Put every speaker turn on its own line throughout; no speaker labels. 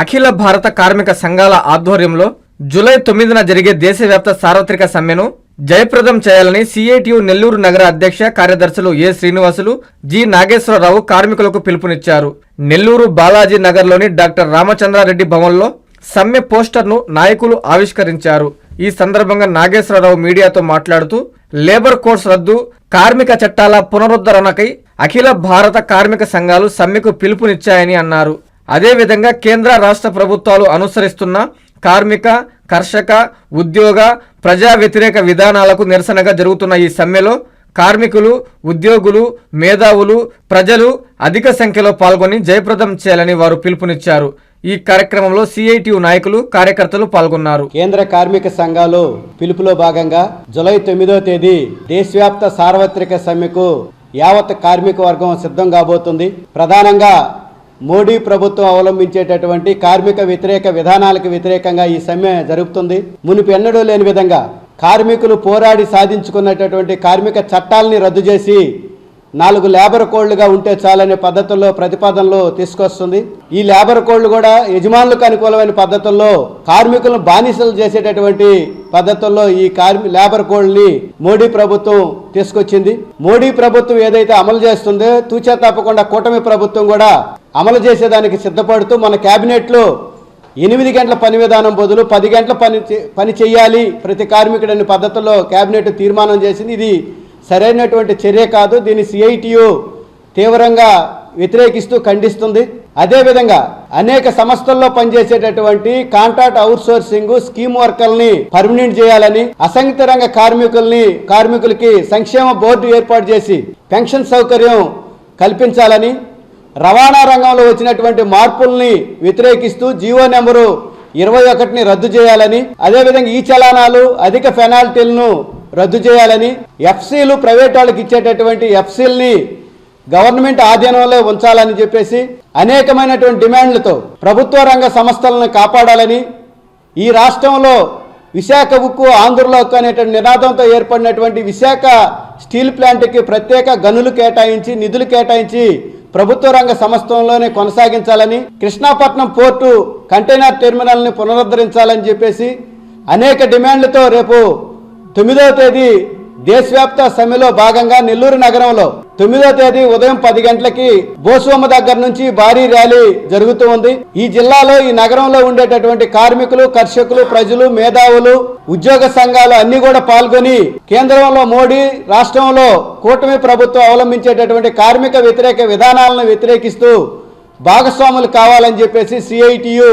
అఖిల భారత కార్మిక సంఘాల ఆధ్వర్యంలో జూలై తొమ్మిదిన జరిగే దేశవ్యాప్త సార్వత్రిక సమ్మెను జయప్రదం చేయాలని సిఐటియు నెల్లూరు నగర అధ్యక్ష కార్యదర్శులు ఏ శ్రీనివాసులు జి నాగేశ్వరరావు కార్మికులకు పిలుపునిచ్చారు. నెల్లూరు బాలాజీ నగర్లోని డాక్టర్ రామచంద్రారెడ్డి భవన్లో సమ్మె పోస్టర్ను నాయకులు ఆవిష్కరించారు. ఈ సందర్భంగా నాగేశ్వరరావు మీడియాతో మాట్లాడుతూ లేబర్ కోడ్స్ రద్దు కార్మిక చట్టాల పునరుద్ధరణకై అఖిల భారత కార్మిక సంఘాలు సమ్మెకు పిలుపునిచ్చాయని అన్నారు. అదేవిధంగా కేంద్ర రాష్ట్ర ప్రభుత్వాలు అనుసరిస్తున్న కార్మిక కర్షక ఉద్యోగ ప్రజా వ్యతిరేక విధానాలకు నిరసనగా జరుగుతున్న ఈ సమ్మెలో కార్మికులు ఉద్యోగులు మేధావులు ప్రజలు అధిక సంఖ్యలో పాల్గొని జయప్రదం చేయాలని వారు పిలుపునిచ్చారు. ఈ కార్యక్రమంలో సిఐటియు నాయకులు కార్యకర్తలు పాల్గొన్నారు.
కేంద్ర కార్మిక సంఘాలు పిలుపులో భాగంగా జులై తొమ్మిదో తేదీ దేశవ్యాప్త సార్వత్రిక సమ్మెకు యావత్ కార్మిక వర్గం సిద్ధం కాబోతుంది. ప్రధానంగా మోడీ ప్రభుత్వం అవలంబించేటటువంటి కార్మిక వ్యతిరేక విధానాలకు వ్యతిరేకంగా ఈ సమ్మె జరుగుతుంది మునుపు ఎన్నడూ లేని విధంగా కార్మికులు పోరాడి సాధించుకున్నటువంటి కార్మిక చట్టాలని రద్దు చేసి నాలుగు లేబర్ కోడ్లుగా ఉంటే చాలనే పద్ధతుల్లో ప్రతిపాదనలు తీసుకొస్తుంది. ఈ లేబర్ కోడ్లు కూడా యజమానులకు అనుకూలమైన పద్ధతుల్లో కార్మికులను బానిసలు చేసేటటువంటి పద్ధతుల్లో ఈ కార్మి లేబర్ కోడ్ని మోడీ ప్రభుత్వం తీసుకొచ్చింది. మోడీ ప్రభుత్వం ఏదైతే అమలు చేస్తుందో తూచా తప్పకుండా కూటమి ప్రభుత్వం కూడా అమలు చేసేదానికి సిద్ధపడుతూ మన క్యాబినెట్లో ఎనిమిది గంటల పని విధానం బదులు పది గంటల పని చే- పని చేయాలి. ప్రతి కార్మికుడు అనే పద్ధతిలో క్యాబినెట్ తీర్మానం చేసింది. ఇది సరైనటువంటి చర్య కాదు. దీన్ని సిఐటియు తీవ్రంగా వ్యతిరేకిస్తూ ఖండిస్తుంది. అదేవిధంగా అనేక సంస్థల్లో పనిచేసేటటువంటి కాంట్రాక్ట్ అవుట్సోర్సింగ్ స్కీమ్ వర్కర్ని పర్మనెంట్ చేయాలని అసంఘిత రంగ కార్మికుల్ని కార్మికులకి సంక్షేమ బోర్డు ఏర్పాటు చేసి పెన్షన్ సౌకర్యం కల్పించాలని రవాణా రంగంలో వచ్చినటువంటి మార్పుల్ని వ్యతిరేకిస్తూ జీవో నెంబరు ఇరవై ఒకటిని రద్దు చేయాలని అదేవిధంగా ఈ చలానాలు అధిక పెనాల్టీలను రద్దు చేయాలని ఎఫ్సీలు ప్రైవేట్ వాళ్ళకి ఇచ్చేటటువంటి ఎఫ్సీల్ని గవర్నమెంట్ ఆధీనంలో ఉంచాలని చెప్పేసి అనేకమైనటువంటి డిమాండ్లతో ప్రభుత్వ రంగ సంస్థలను కాపాడాలని ఈ రాష్ట్రంలో విశాఖ ఉక్కు ఆంధ్రలో ఉక్కు అనేటువంటి నినాదంతో ఏర్పడినటువంటి విశాఖ స్టీల్ ప్లాంట్కి ప్రత్యేక గనులు కేటాయించి నిధులు కేటాయించి ప్రభుత్వ రంగ సంస్థలోనే కొనసాగించాలని కృష్ణాపట్నం పోర్టు కంటైనర్ టెర్మినల్ని పునరుద్ధరించాలని చెప్పేసి అనేక డిమాండ్లతో రేపు తొమ్మిదవ తేదీ దేశవ్యాప్త సమ్మెలో భాగంగా నెల్లూరు నగరంలో తొమ్మిదో తేదీ ఉదయం పది గంటలకి బోసువమ్మ దగ్గర నుంచి భారీ ర్యాలీ జరుగుతూ ఉంది. ఈ జిల్లాలో ఈ నగరంలో ఉండేటటువంటి కార్మికులు కర్షకులు ప్రజలు మేధావులు ఉద్యోగ సంఘాలు అన్ని కూడా పాల్గొని కేంద్రంలో మోడీ రాష్ట్రంలో కూటమి ప్రభుత్వం అవలంబించేటటువంటి కార్మిక వ్యతిరేక విధానాలను వ్యతిరేకిస్తూ భాగస్వాములు కావాలని చెప్పేసి సిఐటియు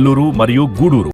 నెల్లూరు మరియు గూడూరు.